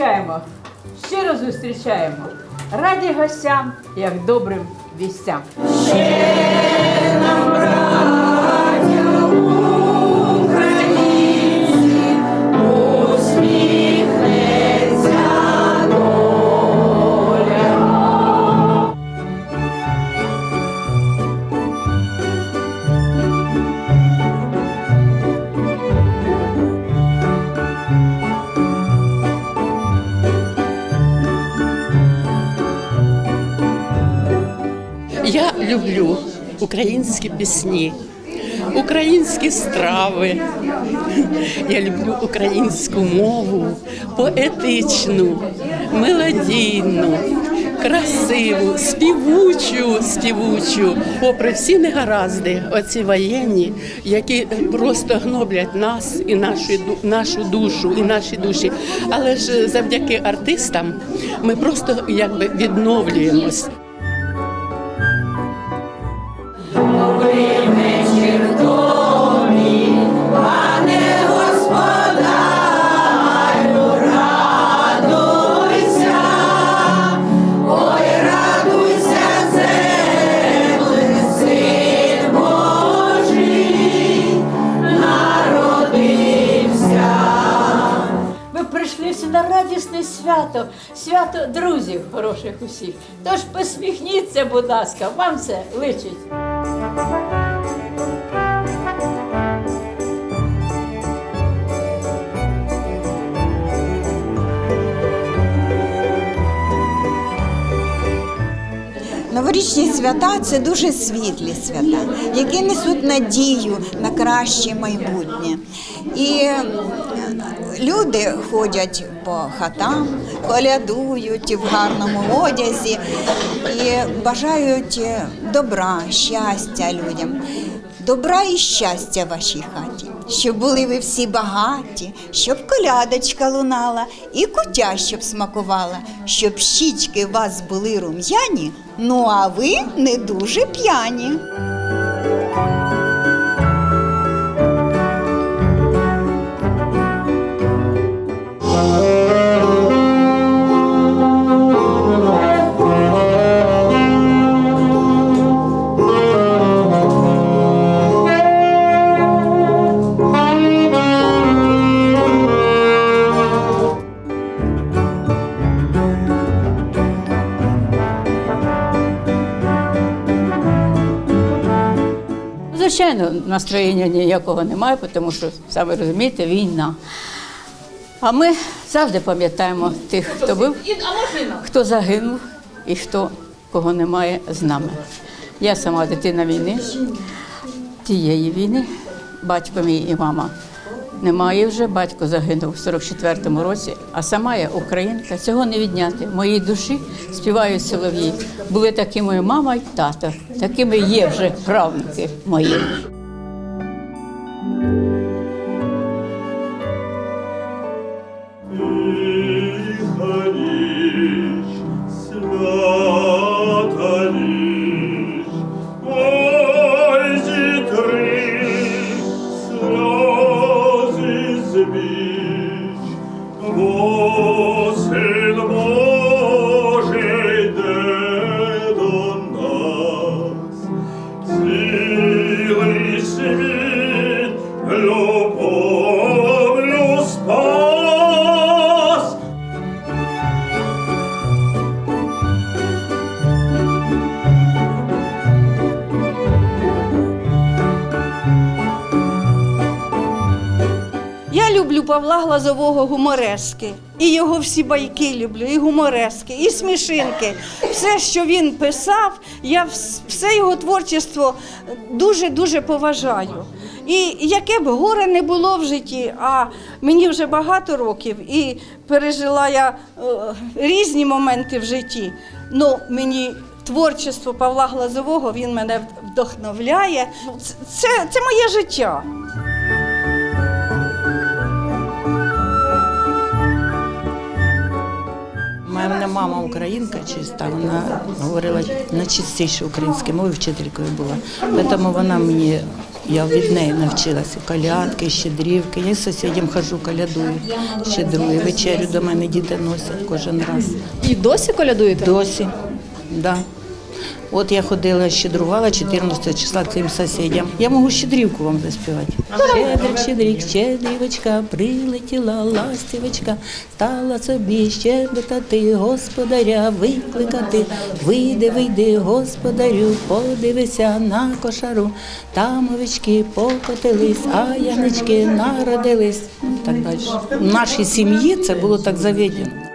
Вітаємо, щиро зустрічаємо. Раді гостям, як добрим вістям. Я люблю українські пісні, українські страви. Я люблю українську мову, поетичну, мелодійну, красиву, співучу, співучу, попри всі негаразди, оці воєнні, які просто гноблять нас і нашу, нашу душу, і наші душі. Але ж завдяки артистам ми просто якби відновлюємось. На радісне свято, свято друзів хороших усіх. Тож посміхніться, будь ласка, вам це личить. Новорічні свята це дуже світлі свята, які несуть надію на краще майбутнє. І люди ходять по хатам, колядують в гарному одязі і бажають добра, щастя людям. Добра і щастя вашій хаті, щоб були ви всі багаті, щоб колядочка лунала і кутя щоб смакувала, щоб щічки вас були рум'яні, ну а ви не дуже п'яні. Звичайно, настроєння ніякого немає, тому що, саме розумієте, війна. А ми завжди пам'ятаємо тих, хто був, хто загинув і хто кого немає з нами. Я сама дитина війни, тієї війни, батько мій і мама. Немає вже, батько загинув у 44-му році, а сама я українка, цього не відняти. В моїй душі співають солов'ї. Були такими мама і тато, такими є вже правнуки мої. Світ любов'ю Павла Глазового гуморески. І його всі байки люблю, і гуморески, і смішинки. Все, що він писав, я все його творчество дуже-дуже поважаю. І яке б горе не було в житті, а мені вже багато років, і пережила я е, різні моменти в житті. Ну, мені творчество Павла Глазового він мене вдохновляє. Це, це, це моє життя. Мама українка чиста, вона говорила на чистіше українською мовою, вчителькою була. Тому вона мені Я від неї навчилася колядки, щедрівки. Я сусідям хожу, колядую, щедрую. Вечерю до мене діти носять кожен раз. І досі колядуєте? Досі. Да. От я ходила, щедрувала 14 числа цим сусідям. Я можу щедрівку вам заспівати. Щедрик, щедрик, щедрівочка, прилетіла ластівочка, стала собі щебетати, господаря викликати. Вийди, вийди, господарю, подивися на кошару. Там овечки покотились, а янички народились. Так далі. В нашій сім'ї це було так заведено.